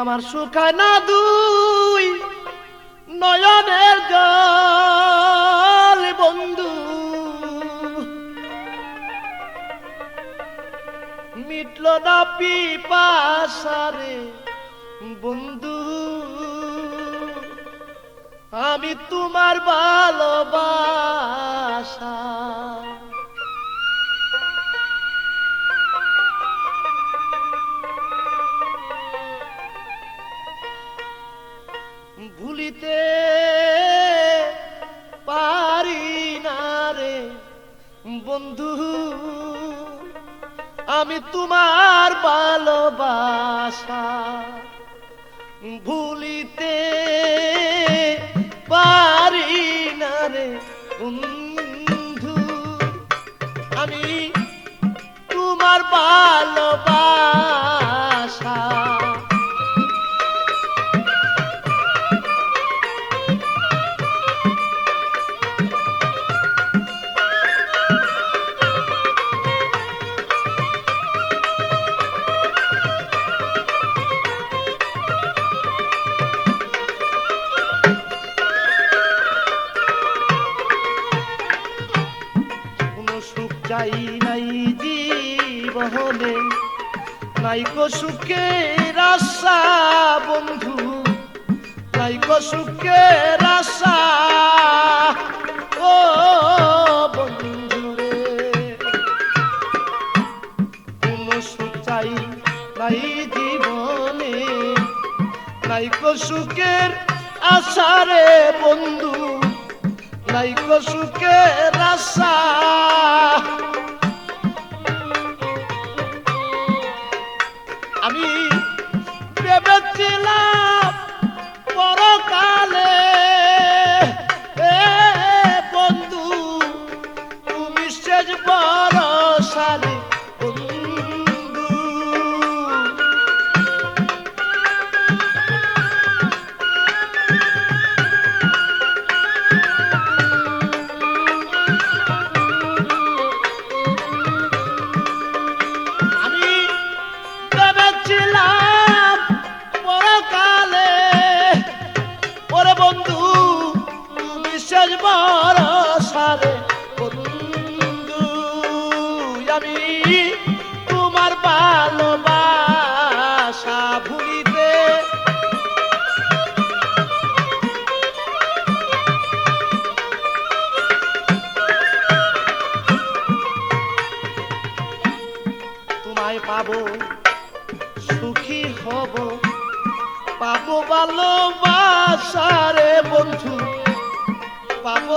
আমার সুখায় না দুই নয়নের জল মিটল না পিপাসারে। বন্ধু আমি তোমার ভালোবাসা। ভুলিতে পারি না রে বন্ধু। আমি তোমার ভালোবাসা ভুলিতে পারি না রে বন্ধু। আমি তোমার ভালোবাসা চাই নাই জীবনে নাই গো সুখের আশা, বন্ধু। নাই গো সুখের আশা। ও বন্ধু রে। কোনো সুখ চাই নাই জীবনে। নাই সুখের আশা বন্ধু। নাই গো সুখের আশা। আমি বন্ধু আমি তোমার ভালোবাসা ভুলিতে তোমায় পাবো সুখী হব পাবো ভালোবাসা রে বন্ধু পাবো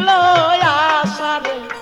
মনে ছিল